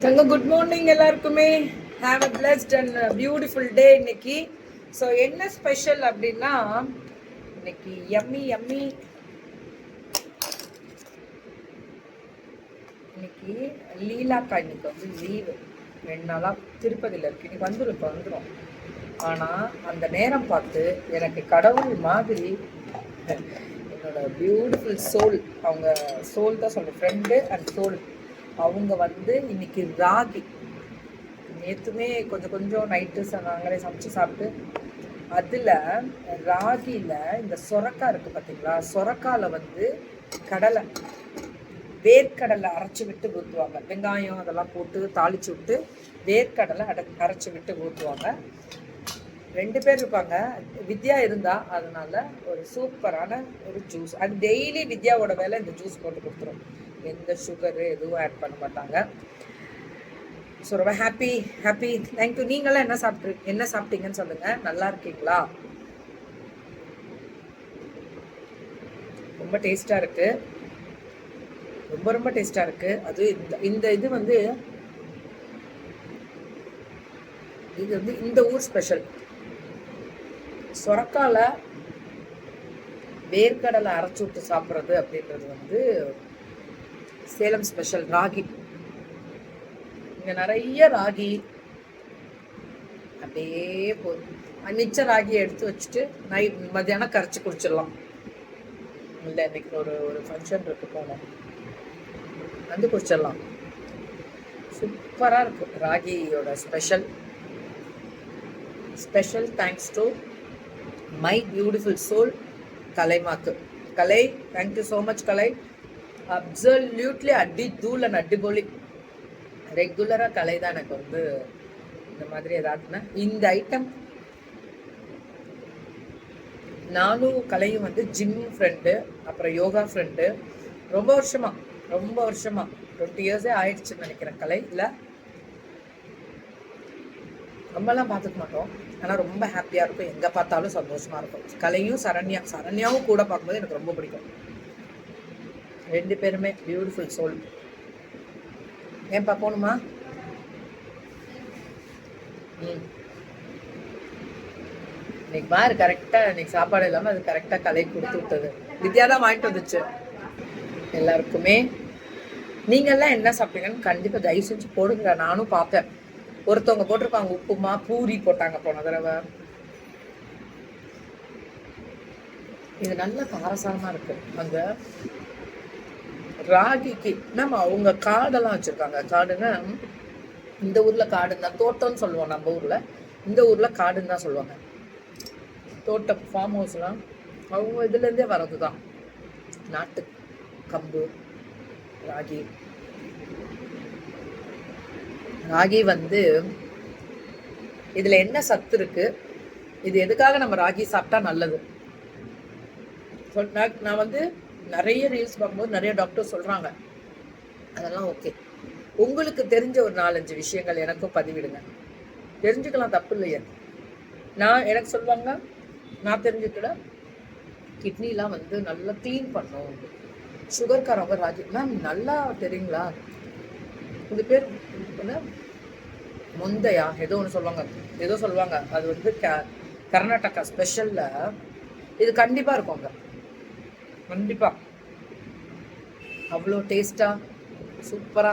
தங்க good morning எல்லாருக்குமே. Have a blessed and beautiful day இன்னைக்கு. ஸோ என்ன ஸ்பெஷல் அப்படின்னா இன்னைக்கு எம்மி யம்மி இன்னைக்கு லீலாக்கா இன்னைக்கு வந்து லீவு ரெண்டு நாளாக திருப்பதியில் இருக்கு. இன்னைக்கு வந்துடும் இப்போ வந்துடும் ஆனால் அந்த நேரம் பார்த்து எனக்கு கடவுள் மாதிரி என்னோட பியூட்டிஃபுல் சோல் அவங்க சோல் தான் சொல்கிறேன் ஃப்ரெண்டு அண்ட் சோல் அவங்க வந்து இன்னைக்கு ராகி. நேற்றுமே கொஞ்சம் கொஞ்சம் நைட்டு நாங்களே சமைச்சு சாப்பிட்டு. அதில் ராகியில் இந்த சொரக்காய் இருக்குது பார்த்தீங்களா சொரக்காயில் வந்து கடலை வேர்க்கடலை அரைச்சி விட்டு ஊற்றுவாங்க வெங்காயம் அதெல்லாம் போட்டு தாளிச்சு விட்டு வேர்க்கடலை அட அரைச்சி விட்டு ஊற்றுவாங்க ரெண்டு பேர் இருப்பாங்க. வித்யா இருந்தா அதனால ஒரு சூப்பரான ஒரு ஜூஸ் அது டெய்லி வித்யாவோட வேலை இந்த ஜூஸ் போட்டு கொடுத்துரும். எந்த சுகரு எதுவும் ஆட் பண்ண மாட்டாங்க. ஸோ ரொம்ப ஹாப்பி ஹாப்பி தேங்க்யூ நீங்களாம் என்ன சாப்பிட்ரு என்ன சாப்பிட்டீங்கன்னு சொல்லுங்க. நல்லா இருக்கீங்களா? ரொம்ப டேஸ்டாக இருக்கு. ரொம்ப ரொம்ப டேஸ்டாக இருக்கு. அது இந்த இந்த இது வந்து இது வந்து இந்த ஊர் ஸ்பெஷல் சொரக்கால வேர்க்கடலை அரைச்சி விட்டு சாப்பிட்றது அப்படின்றது வந்து சேலம் ஸ்பெஷல் ராகி. இங்கே நிறைய ராகி. அப்படியே போதும். மிச்ச ராகியை எடுத்து வச்சுட்டு நை மத்தியானம் கரைச்சி குடிச்சிடலாம். இல்லை இன்னைக்கு ஒரு ஒரு ஃபங்க்ஷன் இருக்கு போனோம் வந்து குடிச்சிடலாம். சூப்பராக இருக்கும் ராகியோட special special thanks to my beautiful soul கலைமாக்கு. Kalai thank you so much Kalai. Absolutely அடி தூள் அண்ட் அடிபொலி ரெகுலராக கலை தான் எனக்கு வந்து இந்த மாதிரி ஏதாச்சுன்னா இந்த ஐட்டம் நானும் கலையும் வந்து ஜிம் ஃப்ரெண்டு அப்புறம் யோகா ஃப்ரெண்டு ரொம்ப வருஷமா ரொம்ப வருஷமா டுவெண்ட்டி இயர்ஸே ஆயிடுச்சுன்னு நினைக்கிறேன் கலை. இல்லை ரொம்பலாம் பார்த்துக்க மாட்டோம். ஆனால் ரொம்ப ஹாப்பியாக இருக்கும். எங்கே பார்த்தாலும் சந்தோஷமாக இருக்கும். கலையும் சரண்யா சரண்யாவும் கூட பார்க்கும்போது எனக்கு ரொம்ப பிடிக்கும். ரெண்டு பேருமே பியூட்டிஃபுல் சோல் ஏன்பா போகணுமா ம். இன்னைக்கு பாரு கரெக்டாக இன்னைக்கு சாப்பாடு இல்லாமல் அது கரெக்டாக கலை கொடுத்து விட்டது. வித்யா தான் வாங்கிட்டு வந்துச்சு. எல்லாருக்குமே. நீங்கள்லாம் என்ன சாப்பிட்டீங்கன்னு கண்டிப்பாக தயவு செஞ்சு போடுங்க நானும் பார்ப்பேன் ஒருத்தவங்க போட்டிருப்பாங்க உப்புமா பூரி போட்டாங்க போன தடவை. இது நல்ல காரசாரமா இருக்கு. அந்த ராகிக்கு நம்ம அவங்க காடெல்லாம் வச்சுருக்காங்க. காடுன்னா இந்த ஊரில் காடுன்னு தான் தோட்டம்னு சொல்லுவோம் நம்ம ஊரில். இந்த ஊரில் காடுன்னு தான் சொல்லுவாங்க. தோட்டம் ஃபார்ம் ஹவுஸ்லாம் அவங்க இதுலேருந்தே வர்றது தான் நாட்டு கம்பு ராகி. ராகி வந்து இதில் என்ன சத்து இருக்கு? இது எதுக்காக நம்ம ராகி சாப்பிட்டா நல்லது? நான் நான் வந்து நிறைய ரீல்ஸ் பார்க்கும்போது நிறைய டாக்டர் சொல்றாங்க. அதெல்லாம் ஓகே உங்களுக்கு தெரிஞ்ச ஒரு நாலஞ்சு விஷயங்கள் எனக்கும் பதிவிடுங்க. தெரிஞ்சுக்கலாம் தப்பு இல்லையே. நான் எனக்கு சொல்லுவாங்க நான் தெரிஞ்சுக்கிட கிட்னிலாம் வந்து நல்லா க்ளீன் பண்ணும். சுகர்காரவங்க ராஜி மேம் நல்லா தெரியுங்களா? இது பேர் என்ன? முந்தையா? ஏதோ ஒன்று சொல்லுவாங்க. ஏதோ சொல்லுவாங்க. அது வந்து க கர்நாடகா ஸ்பெஷலில் இது கண்டிப்பாக இருக்கும்ங்க கண்டிப்பா. அவ்வளோ டேஸ்டா சூப்பரா.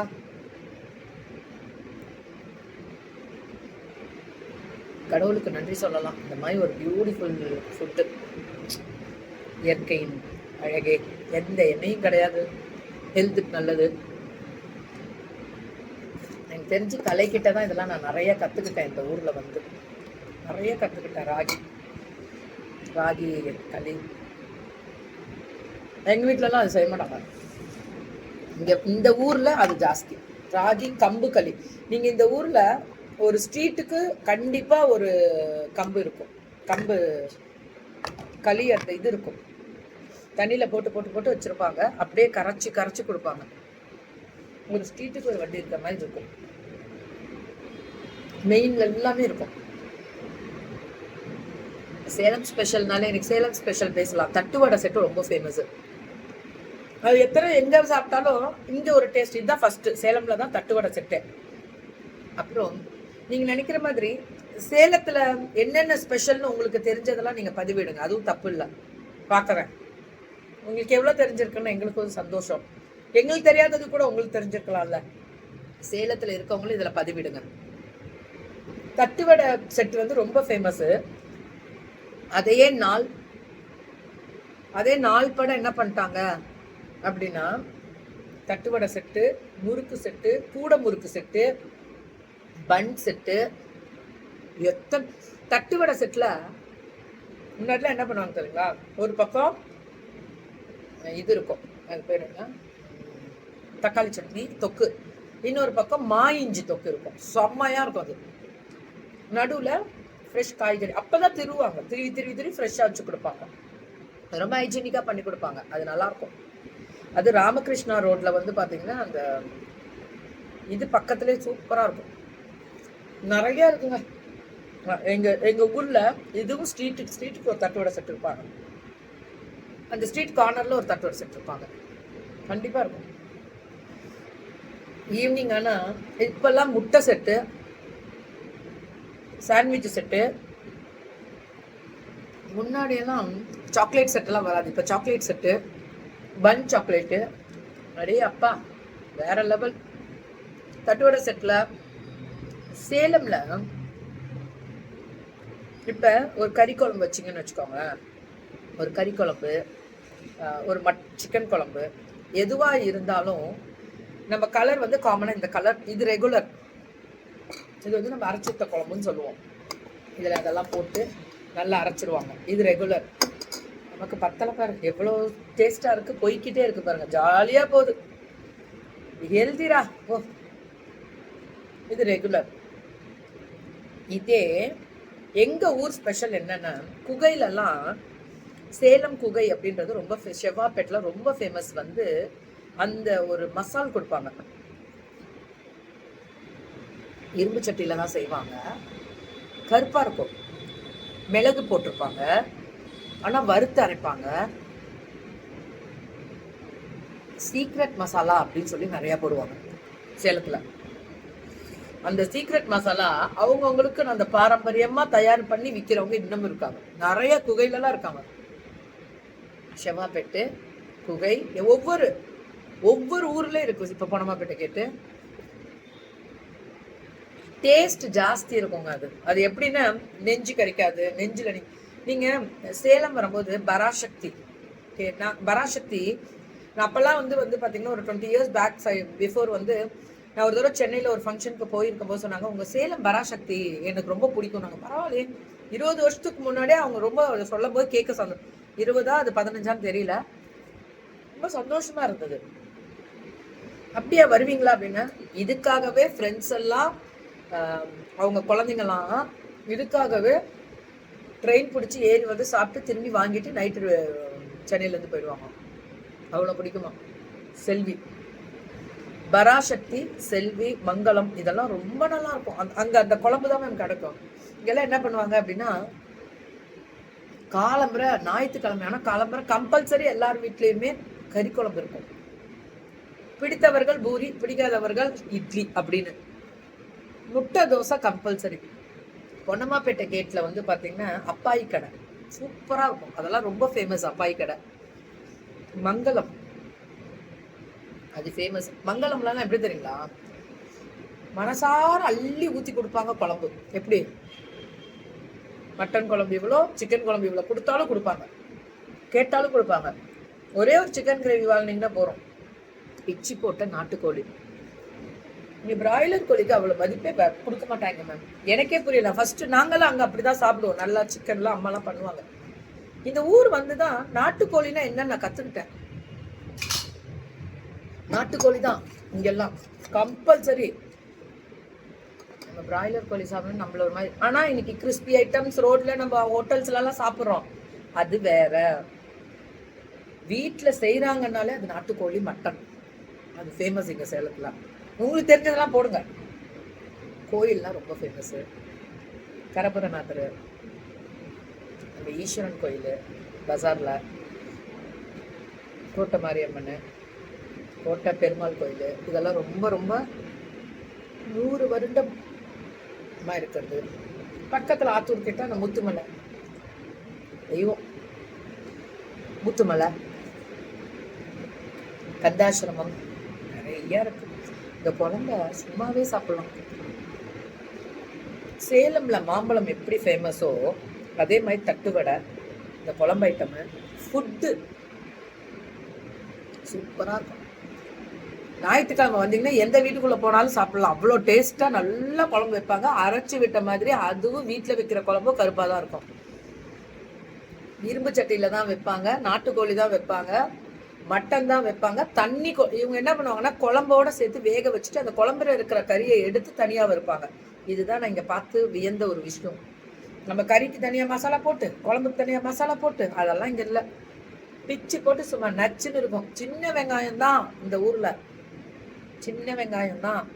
கடவுளுக்கு நன்றி சொல்லலாம். இந்த மாதிரி ஒரு பியூட்டிஃபுல் ஃபுட்டு இயற்கையின் அழகே. எந்த எண்ணெயும் கிடையாது. ஹெல்த்துக்கு நல்லது. எனக்கு தெரிஞ்சு கலைக்கிட்ட தான் இதெல்லாம் நான் நிறைய கற்றுக்கிட்டேன் இந்த ஊரில் வந்து. நிறைய கற்றுக்கிட்டேன் ராகி. ராகி களி எங்கள் வீட்டிலலாம் அது செய்ய மாட்டாங்க. இங்கே இந்த ஊரில் அது ஜாஸ்தி. ராகி கம்பு களி. நீங்கள் இந்த ஊரில் ஒரு ஸ்ட்ரீட்டுக்கு கண்டிப்பாக ஒரு கம்பு இருக்கும். கம்பு களி அந்த இது இருக்கும். தண்ணியில் போட்டு போட்டு போட்டு வச்சுருப்பாங்க. அப்படியே கரைச்சி கரைச்சி கொடுப்பாங்க. ஒரு ஸ்ட்ரீட்டுக்கு ஒரு வண்டி இருக்கிற மாதிரி இருக்கும். மெயின்ல எல்லாமே இருக்கும். சேலம் ஸ்பெஷல்னாலே எனக்கு சேலம் ஸ்பெஷல் பேசலாம். தட்டுவடை செட்டு ரொம்ப ஃபேமஸ் அது எத்தனை எங்கே சாப்பிட்டாலும் இங்கே ஒரு டேஸ்ட் இதுதான் ஃபஸ்ட்டு சேலமில் தான் தட்டுவடை செட்டு. அப்புறம் நீங்கள் நினைக்கிற மாதிரி சேலத்தில் என்னென்ன ஸ்பெஷல்னு உங்களுக்கு தெரிஞ்சதெல்லாம் நீங்கள் பதிவிடுங்க. அதுவும் தப்பு இல்லை. பார்க்குறேன் உங்களுக்கு எவ்வளோ தெரிஞ்சிருக்குன்னு எங்களுக்கு ஒரு சந்தோஷம். எங்களுக்கு தெரியாதது கூட உங்களுக்கு தெரிஞ்சிருக்கலாம்ல. சேலத்தில் இருக்கவங்களும் இதில் பதிவிடுங்க. தட்டுவடை செட்டு வந்து ரொம்ப ஃபேமஸ்ஸு அதையே நாள் அதே நாள் படம் என்ன பண்ணிட்டாங்க? அப்படின்னா தட்டுவடை செட்டு முறுக்கு செட்டு கூட முறுக்கு செட்டு பன் செட்டு எத்தனை தட்டுவடை செட்டில் முன்னாடிலாம் என்ன பண்ணுவாங்க தெரியுங்களா? ஒரு பக்கம் இது இருக்கும். அது பேர் என்ன? தக்காளி சட்னி தொக்கு. இன்னொரு பக்கம் மா இஞ்சி தொக்கு இருக்கும். செம்மையாக இருக்கும் அது. நடுவில் ஃப்ரெஷ் காய்கறி. அப்போ தான் திருவாங்க. திருவி திருவி திருவி ஃப்ரெஷ்ஷாக வச்சு கொடுப்பாங்க. ரொம்ப ஹைஜீனிக்காக பண்ணி கொடுப்பாங்க. அது நல்லாயிருக்கும் அது ராமகிருஷ்ணா ரோட்டில் வந்து பார்த்தீங்கன்னா அந்த இது பக்கத்துலேயே சூப்பராக இருக்கும். நிறைய இருக்குங்க. எங்கள் எங்கள் ஊரில் இதுவும் ஸ்ட்ரீட்டு ஸ்ட்ரீட்டுக்கு ஒரு தட்டோட செட் இருப்பாங்க. அந்த ஸ்ட்ரீட் கார்னரில் ஒரு தட்டோட செட் இருப்பாங்க. கண்டிப்பாக இருக்கும். ஈவினிங் ஆனால் இப்போல்லாம் முட்டை செட்டு சாண்ட்விச் செட்டு முன்னாடியெல்லாம் சாக்லேட் செட்டெல்லாம் வராது. இப்போ சாக்லேட் செட்டு பன் சாக்லேட்டு அடே அப்பா வேற லெவல் தட்டுவடை செட்டில் சேலம்ல இப்போ ஒரு கறி குழம்பு வச்சிங்கன்னு வச்சுக்கோங்க ஒரு கறி குழம்பு ஒரு மட் சிக்கன் குழம்பு. எதுவாக இருந்தாலும் நம்ம கலர் வந்து காமனாக இந்த கலர் இது ரெகுலர் இது வந்து நம்ம அரைச்சித்த குழம்புன்னு சொல்லுவோம். இதில் அதெல்லாம் போட்டு நல்லா அரைச்சிருவாங்க. இது ரெகுலர் நமக்கு பத்தலை பாருங்க எவ்வளோ டேஸ்ட்டாக இருக்குது போய்கிட்டே இருக்கு பாருங்க. ஜாலியாக போகுது. ஹெல்திரா ஓ இது ரெகுலர் இதே எங்க ஊர் ஸ்பெஷல் என்னன்னா குகையிலலாம் சேலம் குகை அப்படின்றது ரொம்ப ஃபே- செவ்வாப்பேட்டில் ரொம்ப ஃபேமஸ் வந்து அந்த ஒரு மசால் கொடுப்பாங்க. இரும்பு சட்டியில தான் செய்வாங்க. கருப்பா இருக்கும். மிளகு போட்டிருப்பாங்க. ஆனா வறுத்து அரைப்பாங்க. சீக்ரெட் மசாலா அப்படின்னு சொல்லி நிறைய போடுவாங்க சேலத்துல. அந்த சீக்ரெட் மசாலா அவங்கவுங்களுக்கு அந்த பாரம்பரியமா தயார் பண்ணி விற்கிறவங்க இன்னமும் இருக்காங்க. நிறைய குகையிலலாம் இருக்காங்க. செவ்வாப்பேட்டு குகை ஒவ்வொரு ஒவ்வொரு ஊர்லயும் இருக்கு. இப்ப பணமாப்பேட்டை கேட்டு. டேஸ்ட் ஜாஸ்தி இருக்குங்க அது. அது எப்படின்னா நெஞ்சு கறிக்காது நெஞ்சில் நீ நீங்க சேலம் வரும்போது பராசக்தி ஓகே நான் பராசக்தி நான் அப்பெல்லாம் வந்து வந்து பார்த்தீங்கன்னா ஒரு டுவெண்ட்டி இயர்ஸ் பேக் பிஃபோர் வந்து நான் ஒரு தடவை சென்னையில் ஒரு ஃபங்க்ஷனுக்கு போயிருக்கும் போது சொன்னாங்க உங்கள் சேலம் பராசக்தி எனக்கு ரொம்ப பிடிக்கும். நாங்கள் பரவாயில்லையே. இருபது வருஷத்துக்கு முன்னாடியே அவங்க ரொம்ப சொல்லும் போது கேட்க சொன்ன இருபதா அது பதினஞ்சான்னு தெரியல. ரொம்ப சந்தோஷமா இருந்தது. அப்படியே வருவீங்களா? அப்படின்னு. இதுக்காகவே ஃப்ரெண்ட்ஸ் எல்லாம் அவங்க குழந்தைங்கலாம் இதுக்காகவே ட்ரெயின் பிடிச்சி ஏறி வந்து சாப்பிட்டு திரும்பி வாங்கிட்டு நைட்டு சென்னையிலேருந்து போயிடுவாங்க. அவ்வளோ பிடிக்குமா. செல்வி. பராசக்தி செல்வி மங்களம் இதெல்லாம் ரொம்ப நல்லா இருக்கும் அந் அங்கே அந்த குழம்பு தான் மேம் கிடைக்கும். இங்கெல்லாம் என்ன பண்ணுவாங்க அப்படின்னா காலம்புரை ஞாயிற்றுக்கிழமை ஆனால் காலம்புரை கம்பல்சரி எல்லார் வீட்லேயுமே கறி குழம்பு இருக்கும். பிடித்தவர்கள் பூரி பிடிக்காதவர்கள் இட்லி அப்படின்னு. முட்டை தோசை கம்பல்சரி பொன்னம்மாப்பேட்டை கேட்டில் வந்து பார்த்தீங்கன்னா அப்பாய் கடை. சூப்பராக இருக்கும். அதெல்லாம் ரொம்ப ஃபேமஸ் அப்பாய் கடை. மங்களம் அது ஃபேமஸ் மங்களம்லாம் எப்படி தெரியுங்களா? மனசார அள்ளி ஊற்றி கொடுப்பாங்க குழம்பு. எப்படி? மட்டன் குழம்பு இவ்வளோ சிக்கன் குழம்பு இவ்வளோ கொடுத்தாலும் கொடுப்பாங்க. கேட்டாலும் கொடுப்பாங்க. ஒரே ஒரு சிக்கன் கிரேவி வாங்கினீங்கன்னா போகிறோம் பிச்சி போட்ட நாட்டுக்கோழி. இங்கே பிராய்லர் கோழிக்கு அவ்வளோ மதிப்பே கொடுக்க மாட்டாங்க மேம் எனக்கே புரியல. ஃபர்ஸ்ட் நாங்களாம் அங்கே அப்படி தான் சாப்பிடுவோம். நல்லா சிக்கன்லாம் அம்மாலாம் பண்ணுவாங்க. இந்த ஊர் வந்து தான் நாட்டுக்கோழினா என்னன்னு நான் கற்றுக்கிட்டேன் நாட்டுக்கோழி தான் இங்கெல்லாம். கம்பல்சரி நம்ம பிராய்லர் கோழி சாப்பிடணும் நம்மள ஒரு மாதிரி. ஆனால் இன்னைக்கு கிறிஸ்பி ஐட்டம்ஸ் ரோட்ல நம்ம ஹோட்டல்ஸ்லலாம் சாப்பிட்றோம். அது வேற. வீட்டில் செய்கிறாங்கனாலே அது நாட்டுக்கோழி மட்டன். அது ஃபேமஸ் இங்கே சேலத்தில். உங்களுக்கு தெரிஞ்சதெல்லாம் போடுங்க. கோயில்லாம் ரொம்ப ஃபேமஸ்ஸு கரபுரநாதர். அந்த ஈஸ்வரன் கோயில் பஜாரில் கோட்டை மாரியம்மன் கோட்டை பெருமாள் கோயில். இதெல்லாம் ரொம்ப ரொம்ப நூறு வருடமாக இருக்கிறது. பக்கத்தில் ஆத்தூர் கிட்ட அந்த முத்துமலை. தெய்வம். முத்துமலை. கந்தாசிரமம். நிறையா இருக்கு. இந்த குழம்ப சும்மாவே சாப்பிடலாம். சேலம்ல மாம்பழம் எப்படி ஃபேமஸோ அதே மாதிரி தட்டுவடை இந்த குழம்பு ஐட்டம் ஃபுட்டு சூப்பராக இருக்கும். ஞாயிற்றுக்கிழமை வந்தீங்கன்னா எந்த வீட்டுக்குள்ளே போனாலும் சாப்பிடலாம். அவ்வளோ டேஸ்ட்டாக நல்லா குழம்பு வைப்பாங்க. அரைச்சி விட்ட மாதிரி அதுவும் வீட்டில் வைக்கிற குழம்பும் கருப்பாக தான் இருக்கும். இரும்பு சட்டியில் தான் வைப்பாங்க. நாட்டுக்கோழி தான் வைப்பாங்க. மட்டன் தான் வைப்பாங்க. தண்ணி கொ- இவங்க என்ன பண்ணுவாங்கன்னா குழம்போட சேர்த்து வேக வச்சுட்டு அந்த குழம்புல இருக்கிற கறியை எடுத்து தனியாக வைப்பாங்க இதுதான் நான் இங்கே பார்த்து வியந்த ஒரு விஷயம். நம்ம கறிக்கு தனியாக மசாலா போட்டு குழம்புக்கு தனியாக மசாலா போட்டு அதெல்லாம் இங்கே இல்லை. பிச்சு போட்டு சும்மா நச்சுன்னு இருக்கும். சின்ன வெங்காயம் தான் இந்த ஊரில். சின்ன வெங்காயம் தான்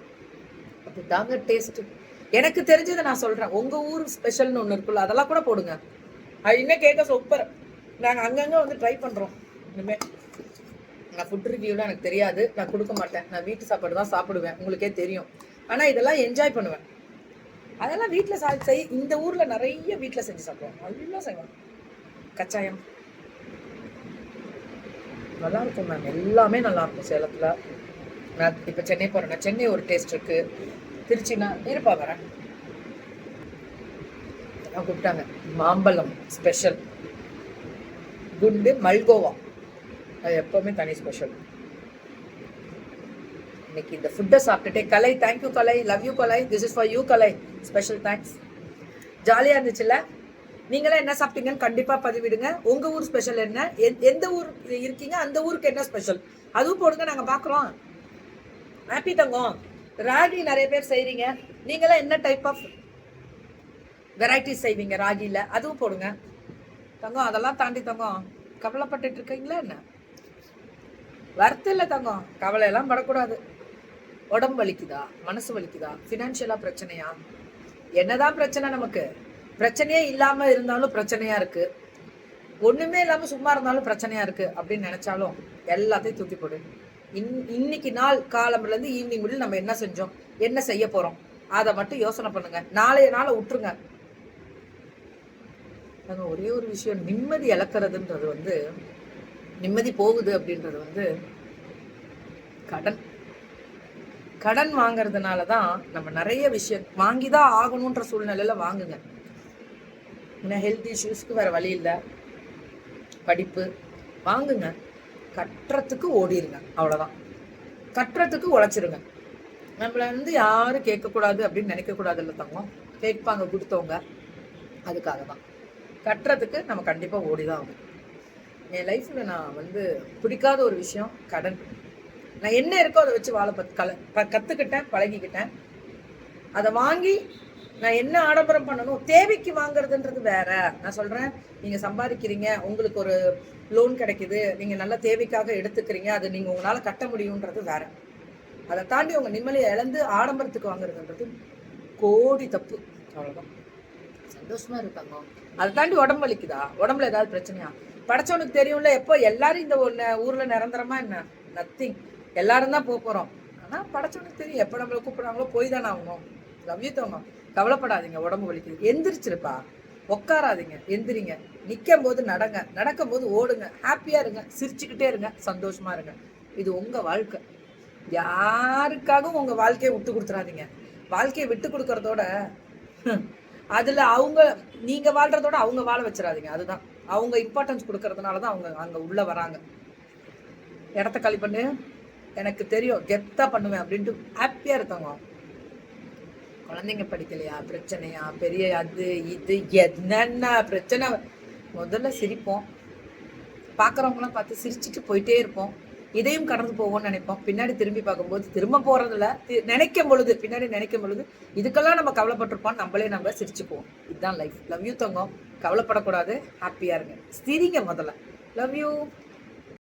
அதுதாங்க டேஸ்ட்டு எனக்கு தெரிஞ்சதை நான் சொல்கிறேன் உங்கள் ஊர் ஸ்பெஷல்னு ஒன்று இருக்குல்ல அதெல்லாம் கூட போடுங்க. அது இன்னும் கேட்க சூப்பர் நாங்கள் அங்கங்கே வந்து ட்ரை பண்ணுறோம் இனிமேல் நான் ஃபுட் ரிவ்யூலாம் எனக்கு தெரியாது. நான் கொடுக்க மாட்டேன். நான் வீட்டு சாப்பாடு தான் சாப்பிடுவேன். உங்களுக்கே தெரியும். ஆனால் இதெல்லாம் என்ஜாய் பண்ணுவேன். அதெல்லாம் வீட்டில் சா செய் இந்த ஊரில் நிறைய வீட்டில் செஞ்சு சாப்பிடுவோம். நல்லா செய்வோம். கச்சாயம். நல்லா இருக்கும் மேம் எல்லாமே நல்லா இருக்கும் சேலத்தில். நான் இப்போ சென்னை போகிறேன்னா சென்னை ஒரு டேஸ்ட் இருக்குது திருச்சினா இருப்பா வரேன். கூப்பிட்டாங்க. மாம்பழம் ஸ்பெஷல் குண்டு மல்கோவா. அது எப்போவுமே தனி ஸ்பெஷல் இன்னைக்கு இந்த ஃபுட்டை சாப்பிட்டுட்டே Kalai thank you Kalai love you Kalai this is for you Kalai. Special thanks ஜாலியாக இருந்துச்சுல்ல? நீங்களாம் என்ன சாப்பிட்டீங்கன்னு கண்டிப்பாக பதிவிடுங்க. உங்கள் ஊர் ஸ்பெஷல் என்ன? எந்த- எந்த ஊர் இருக்கீங்க? அந்த ஊருக்கு என்ன ஸ்பெஷல் அதுவும் போடுங்க நாங்கள் பார்க்குறோம் ஹாப்பி தங்கம். ராகி நிறைய பேர் செய்கிறீங்க நீங்களாம் என்ன டைப் ஆஃப் வெரைட்டிஸ் செய்வீங்க ராகியில் அதுவும் போடுங்க. தங்கம் அதெல்லாம் தாண்டி தங்கம். கவலைப்பட்டுட்டு இருக்கீங்களா என்ன? வருத்தம் இல்லை தங்கம். கவலை எல்லாம் படக்கூடாது. உடம்பு வலிக்குதா? மனசு வலிக்குதா? ஃபினான்ஷியலா பிரச்சனையா? என்னதான் பிரச்சனை நமக்கு? பிரச்சனையே இல்லாம இருந்தாலும் பிரச்சனையா இருக்கு. ஒண்ணுமே இல்லாம சும்மா இருந்தாலும் பிரச்சனையா இருக்கு அப்படின்னு நினைச்சாலும் எல்லாத்தையும் தூக்கி போடு. இன் இன்னைக்கு நாள் காலம்ல இருந்து ஈவினிங் முடியல நம்ம என்ன செஞ்சோம்? என்ன செய்ய போறோம்? அதை மட்டும் யோசனை பண்ணுங்க. நாளைய நாளை விட்டுருங்க நாங்கள் ஒரே ஒரு விஷயம் நிம்மதி இழக்கிறதுன்றது வந்து நிம்மதி போகுது அப்படின்றது வந்து கடன். கடன் வாங்கறதுனால தான் நம்ம நிறைய விஷயம் வாங்கி தான் ஆகணுன்ற சூழ்நிலையில வாங்குங்க. ஏன்னா ஹெல்த் இஷ்யூஸ்க்கு வேற வழி இல்லை. படிப்பு. வாங்குங்க. கட்டுறதுக்கு ஓடிருங்க. அவ்வளோதான் கட்டுறதுக்கு உழைச்சிருங்க. நம்மளை வந்து யாரும் கேட்கக்கூடாது அப்படின்னு நினைக்கக்கூடாது இல்லை தங்கம். கேட்பாங்க கொடுத்தவங்க. அதுக்காக தான் கட்டுறதுக்கு நம்ம கண்டிப்பாக ஓடி தான் என் லைஃப்பில் நான் வந்து பிடிக்காத ஒரு விஷயம் கடன். நான் என்ன இருக்கோ அதை வச்சு வாழை பத் கல கற்றுக்கிட்டேன் பழகிக்கிட்டேன். அதை வாங்கி நான் என்ன ஆடம்பரம் பண்ணணும் தேவைக்கு வாங்குறதுன்றது வேற. நான் சொல்கிறேன் நீங்கள் சம்பாதிக்கிறீங்க உங்களுக்கு ஒரு லோன் கிடைக்குது நீங்கள் நல்ல தேவைக்காக எடுத்துக்கிறீங்க அது நீங்கள் உங்களால் கட்ட முடியுன்றது வேற. அதை தாண்டி உங்கள் நிம்மதியை இழந்து ஆடம்பரத்துக்கு வாங்குறதுன்றது கோடி தப்பு. அவ்வளோதான் சந்தோஷமா இருக்காங்க. அதை தாண்டி உடம்பு வலிக்குதா? உடம்புல ஏதாவது பிரச்சனையா? படைச்சவனுக்கு தெரியும்ல எப்போ எல்லாரும் இந்த ஒன்று ஊர்ல நிரந்தரமா என்ன? நத்திங் எல்லாரும் தான் போக போறோம். ஆனா படைச்சவனுக்கு தெரியும் எப்போ நம்மளை கூப்பிடுறாங்களோ போய் தானே ஆகணும். லவ் யூ தவங்க கவலைப்படாதீங்க உடம்பு வலிக்குது. எந்திரிச்சிருப்பா. உட்காராதீங்க எந்திரிங்க. நிற்கும் போது நடங்க. நடக்கும் போது ஓடுங்க. ஹாப்பியா இருங்க. சிரிச்சுக்கிட்டே இருங்க. சந்தோஷமா இருங்க. இது உங்க வாழ்க்கை. யாருக்காகவும் உங்க வாழ்க்கையை விட்டு கொடுத்துறாதீங்க. வாழ்க்கையை விட்டு கொடுக்கறதோட அதில் அதுல அவங்க நீங்க வாழ்றதோட அவங்க வாழ வச்சிடாதீங்க. அதுதான். அவங்க இம்பார்ட்டன்ஸ் கொடுக்கறதுனால தான் அவங்க அங்கே உள்ளே வராங்க. இடத்த காலி பண்ணு எனக்கு தெரியும் கெத்தாக பண்ணுவேன் அப்படின்ட்டு ஹாப்பியாக இருக்காங்க. குழந்தைங்க படிக்கலையா? பிரச்சனையா? பெரிய அது இது என்னென்ன பிரச்சனை? முதல்ல சிரிப்போம். பார்க்குறவங்களாம் பார்த்து சிரிச்சுட்டு போயிட்டே இருப்போம். இதையும் கடந்து போவோம்னு நினைப்போம். பின்னாடி திரும்பி பார்க்கும்போது திரும்ப போகிறதில்ல நினைக்கும் பொழுது பின்னாடி நினைக்கும் பொழுது இதுக்கெல்லாம் நம்ம கவலைப்பட்டிருப்போம். நம்மளே நம்ம சிரிச்சுக்குவோம். இதுதான் லைஃப் லவ் யூ தங்கம். கவலைப்படக்கூடாது. ஹாப்பியாக இருங்க. ஸ்திரிங்க முதல்ல. Love you